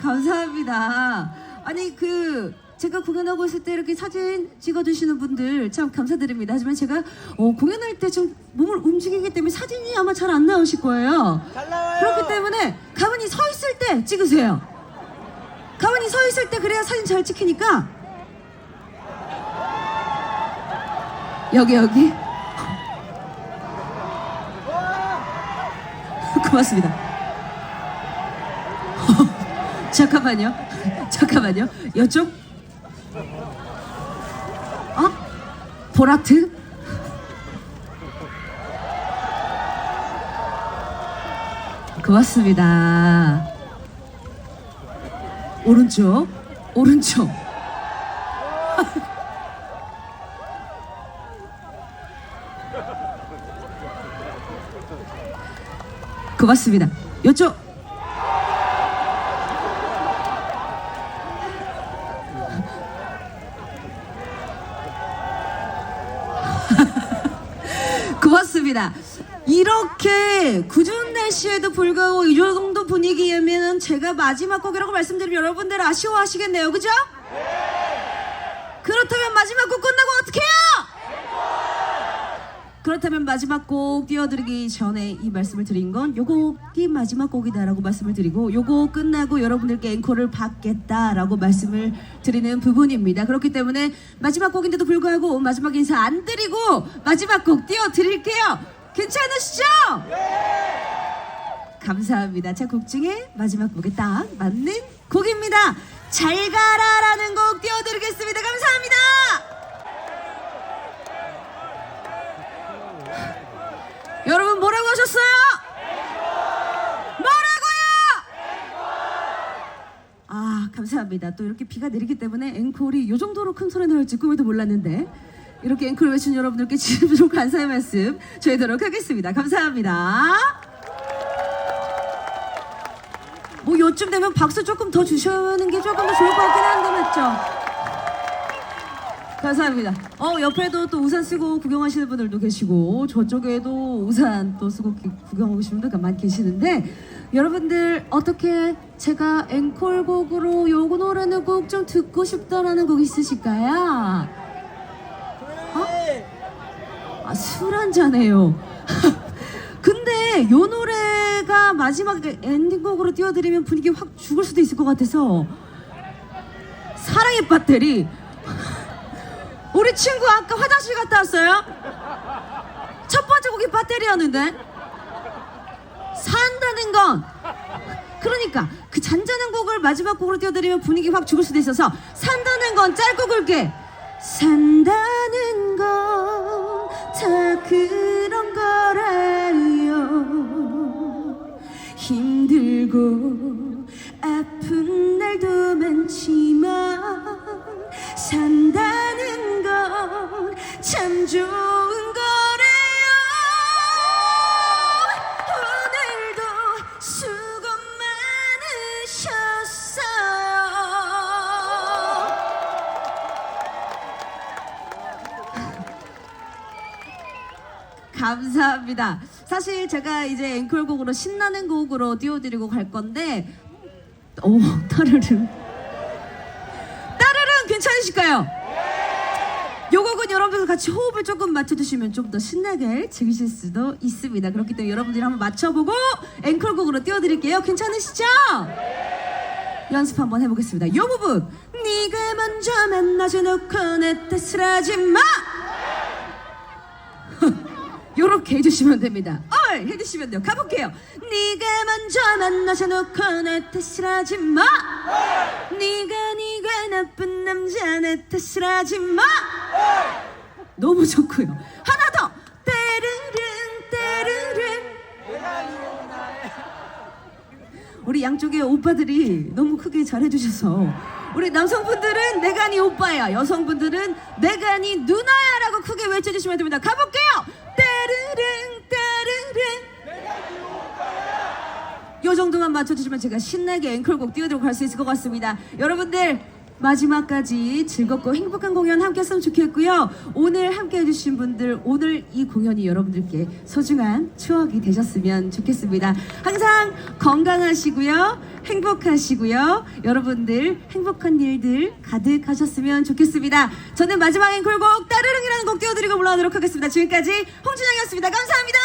감사합니다. 아니 그 제가 공연하고 있을 때 이렇게 사진 찍어주시는 분들 참 감사드립니다. 하지만 제가 어, 공연할 때 좀 몸을 움직이기 때문에 사진이 아마 잘 안 나오실 거예요. 잘 나와요. 그렇기 때문에 가만히 서 있을 때 찍으세요. 가만히 서 있을 때 그래야 사진 잘 찍히니까 여기 여기 고맙습니다. 잠깐만요. 잠깐만요. 이쪽 어? 보라트? 고맙습니다. 오른쪽, 오른쪽. 고맙습니다. 이쪽. 고맙습니다. 이렇게 궂은 날씨에도 불구하고 이 정도 분위기면 제가 마지막 곡이라고 말씀드리면 여러분들 아쉬워하시겠네요. 그죠? 그렇다면 마지막 곡 끝나고 어떻게 해요? 그렇다면 마지막 곡 띄워드리기 전에 이 말씀을 드린 건 요곡이 마지막 곡이다라고 말씀을 드리고 요곡 끝나고 여러분들께 앵콜을 받겠다라고 말씀을 드리는 부분입니다. 그렇기 때문에 마지막 곡인데도 불구하고 마지막 인사 안 드리고 마지막 곡 띄워드릴게요. 괜찮으시죠? 감사합니다. 자, 곡 중에 마지막 곡에 딱 맞는 곡입니다. 잘 가라라는 곡 띄워드리겠습니다. 감사합니다. 하셨어요? 뭐라고요? 아 감사합니다. 또 이렇게 비가 내리기 때문에 앵콜이 이 정도로 큰 소리 나올지 꿈에도 몰랐는데 이렇게 앵콜 외친 여러분들께 진심으로 감사의 말씀 드리도록 하겠습니다. 감사합니다. 뭐 요쯤 되면 박수 조금 더 주시는 게 조금 더 좋을 것 같긴 한데 맞죠? 감사합니다. 어 옆에도 또 우산 쓰고 구경하시는 분들도 계시고 저쪽에도 우산 또 쓰고 기- 구경하고 계시는 분들 많이 계시는데 여러분들 어떻게 제가 앵콜곡으로 요거 노래는 꼭 좀 듣고 싶다라는 곡 있으실까요? 아, 술 한잔해요. 근데 요 노래가 마지막 엔딩곡으로 띄워드리면 분위기 확 죽을 수도 있을 것 같아서 사랑의 배터리 우리 친구 아까 화장실 갔다 왔어요? 첫 번째 곡이 배터리였는데? 산다는 건. 그러니까 그 잔잔한 곡을 마지막 곡으로 띄워드리면 분위기 확 죽을 수도 있어서 산다는 건 짧고 굵게 산다는 건 다 그런 거라요. 힘들고 아픈 날도 많지만 산다는 건 참 좋은 거래요 오늘도 수고 많으셨어요 감사합니다. 사실 제가 이제 앵콜곡으로 신나는 곡으로 띄워드리고 갈 건데, 오, 따르릉. 따르릉 괜찮으실까요? 요 곡은 여러분들 같이 호흡을 조금 맞춰주시면 좀 더 신나게 즐기실 수도 있습니다. 그렇기 때문에 여러분들이 한번 맞춰보고 앵콜곡으로 띄워드릴게요. 괜찮으시죠? 연습 한번 해보겠습니다. 요 부분. 네가 먼저 만나줘 놓고 내 탓을 하지 마! 요렇게 해주시면 됩니다. 얼 해주시면 돼요. 가볼게요. 네가 먼저 만나서 놓고 내 탓을 하지 마. 네가 네가 나쁜 남자 내 탓을 하지 마. 너무 좋고요. 하나 더. 때르릉 때르릉. 우리 양쪽에 오빠들이 너무 크게 잘해주셔서 우리 남성분들은 내가 네 오빠야 여성분들은 내가 네 누나야 라고 크게 외쳐주시면 됩니다 가볼게요 따르릉 따르릉 요 정도만 맞춰주시면 제가 신나게 앵콜곡 띄워드리고 갈 수 있을 것 같습니다 여러분들 마지막까지 즐겁고 행복한 공연 함께 했으면 좋겠고요. 오늘 함께 해주신 분들, 오늘 이 공연이 여러분들께 소중한 추억이 되셨으면 좋겠습니다. 항상 건강하시고요. 행복하시고요. 여러분들 행복한 일들 가득하셨으면 좋겠습니다. 저는 마지막 앵콜곡 따르릉이라는 곡 띄워드리고 물러가도록 하겠습니다. 지금까지 홍진영이었습니다. 감사합니다.